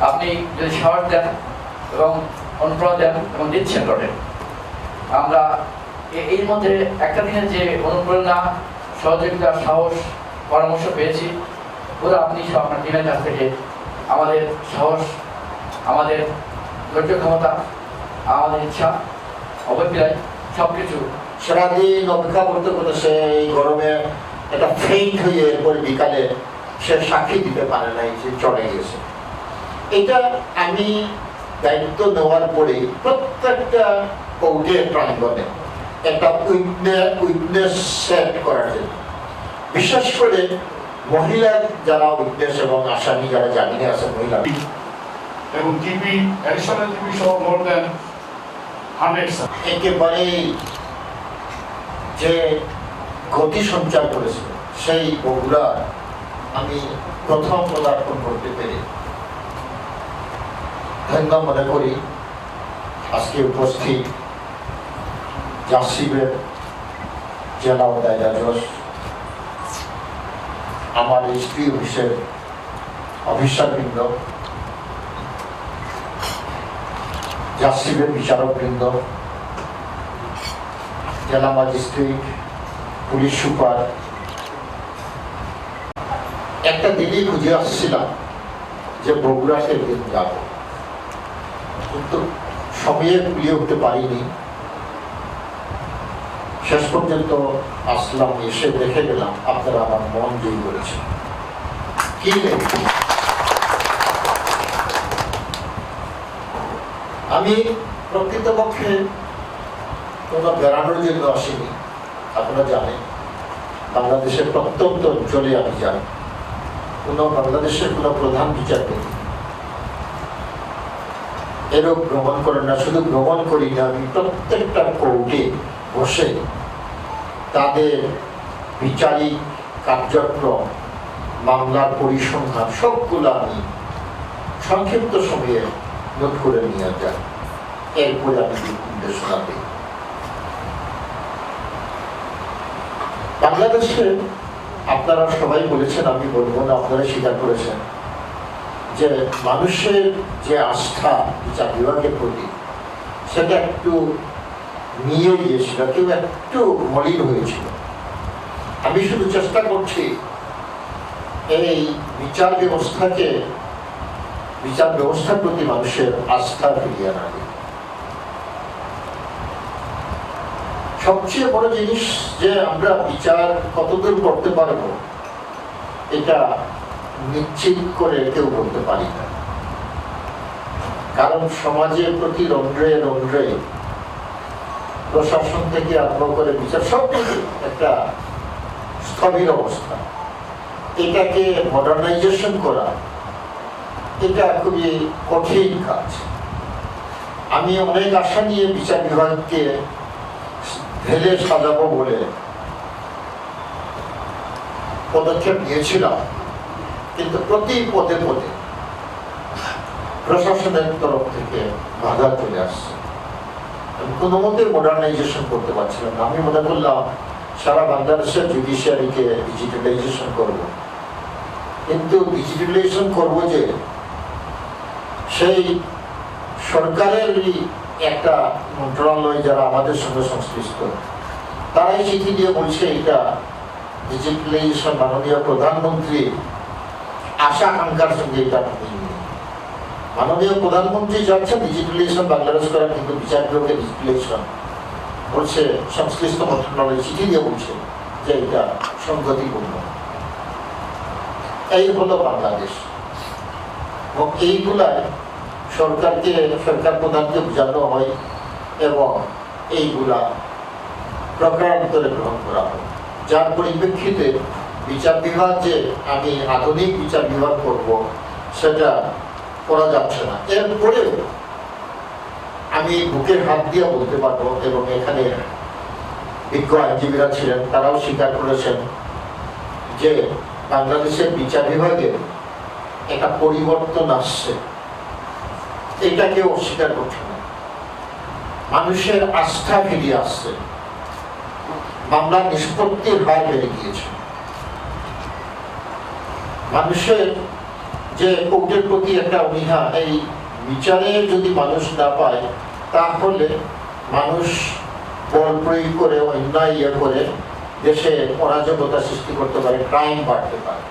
আপনি যদি সাহস দেন এবং অনুপ্রেরণা দেন এবং দিচ্ছেন রটেন আমরা এ- এর মধ্যে একটা দিনের যে অনুপ্রেরণা, সহযোগিতা, সাহস, পরামর্শ পেয়েছি পুরো আপনি সব আপনার টিমের কাছ থেকে, আমাদের সাহস, আমাদের ধৈর্য ক্ষমতা, আমাদের ইচ্ছা অভিপ্রায় সব কিছু সারাদিন অপেক্ষা করতে করতে সে এই গরমে একটা ফেইন্ট হয়ে এরপরে বিকালে, সে সাক্ষী দিতে পারে নাই যে চলে গেছে। আমি দায়িত্ব নেওয়ার পরে প্রত্যেকটা কৌটে প্রাঙ্গনে একটা উইটনেস সেট করার জন্য। বিশেষ করে মহিলা যারা উইটনেস এবং আসামি যারা জামিনে আছে মহিলা। এবং টিভি অ্যাডিশনাল টিভি সহ মোর দেন একেবারেই যে গতি সঞ্চার করেছে সেই বগুড়া আমি প্রথম পদার্পণ করতে পেরে ধন্য মনে করি। আজকে উপস্থিত জাসিবের জেলা ও দায়রা জজ আমার স্ত্রী অফিসের অফিসারবৃন্দ জাসিবের বিচারকবৃন্দ, জেলা ম্যাজিস্ট্রেট, পুলিশ সুপার। একটা দিনই খুঁজে আসছিলাম যে বগুড়াতে একদিন যাব। কিন্তু সময়ে কুলিয়ে উঠতে পারিনি। শেষ পর্যন্ত আসলাম, এসে দেখে গেলাম আপনারা আমার মন জয়ী করেছেন কি? আমি প্রকৃতপক্ষে কোনো বেড়ানোর জন্য আসিনি, আপনারা জানেন। বাংলাদেশের প্রত্যন্ত অঞ্চলে আমি যাই। কোনো বাংলাদেশের কোনো প্রধান বিচারপতি এরূপ ভ্রমণ করেন না, শুধু ভ্রমণ করি না, আমি প্রত্যেকটা কোর্টে বসে তাদের বিচারিক কার্যক্রম, মামলার পরিসংখ্যান, সবগুলো আমি সংক্ষিপ্ত সময়ে নোট করে নিয়ে যাই। এরপরে আমি নির্দেশনা দিই বাংলাদেশে আপনারা সবাই বলেছেন, আমি বলব না আপনারা স্বীকার করেছেন যে মানুষের যে আস্থা বিচার বিভাগের প্রতি, সেটা একটু নিয়ে গিয়েছিল কেউ একটু মলিন হয়েছিল। আমি শুধু চেষ্টা করছি এই বিচার ব্যবস্থাকে, বিচার ব্যবস্থার প্রতি মানুষের আস্থা ফিরিয়ে আনা সবচেয়ে বড় জিনিস যে আমরা বিচার কতদূর করতে পারব, এটা নিশ্চিত করে কেউ বলতে পারি না। কারণ সমাজের প্রতি রন্ধ্রে রন্ধ্রে প্রশাসন থেকে আরম্ভ করে বিচার সব একটা স্থবির অবস্থা। এটাকে মডার্নাইজেশন করা, এটা খুবই কঠিন কাজ। আমি অনেক আশা নিয়ে বিচার বিভাগকে ঢেলে সাজাবো বলে পদক্ষেপ নিয়েছিলাম। কিন্তু প্রতি পদে পদে প্রশাসনের তরফ থেকে বাধা চলে আসছে। আমি কোনো মতে মডার্নাইজেশন করতে পারছিলাম না। আমি মনে করলাম সারা বাংলাদেশের জুডিশিয়ারিকে ডিজিটালাইজেশন করব। কিন্তু ডিজিটালাইজেশন করব যে সেই সরকারেরই একটা মন্ত্রণালয় যারা আমাদের সঙ্গে সংশ্লিষ্ট, তারাই চিঠি দিয়ে বলছে এটা ডিজিটালাইজেশন মাননীয় প্রধানমন্ত্রী আশা আকাঙ্ক্ষার সঙ্গে এটা মাননীয় প্রধানমন্ত্রী যাচ্ছেন ডিজিটালাইজেশন বাংলাদেশ করার কিন্তু বিচার বিভাগের ডিজিটালাইজেশন বলছে সংশ্লিষ্ট মন্ত্রণালয় চিঠি দিয়ে বলছে যে এটা সংগতিপূর্ণ। এই হলো বাংলাদেশ। এবং এইগুলায় সরকারকে, সরকার প্রধানকে বোঝানো হয় এবং এইগুলা প্রকারান্তরে গ্রহণ করা হয়। যার পরিপ্রেক্ষিতে বিচার বিভাগ যে আমি আধুনিক বিচার বিভাগ করব, সেটা করা যাচ্ছে না। এরপরেও আমি বুকের হাত দিয়ে বলতে পারব এবং এখানে বিজ্ঞ আইনজীবীরা ছিলেন, তারাও স্বীকার করেছেন যে বাংলাদেশের বিচার বিভাগে একটা পরিবর্তন আসছে। এটা কেউ অস্বীকার করছে না। মানুষের আস্থা ফিরিয়ে আসছে। মামলা নিষ্পত্তির হার বেড়ে গিয়েছে। মানুষের যে কোর্টের প্রতি একটা অনীহা, এই বিচারে যদি মানুষ না পায়, তাহলে মানুষ বল প্রয়োগ করে, অন্যায় ইয়ে করে, দেশে অরাজকতা সৃষ্টি করতে পারে ক্রাইম বাড়তে পারে।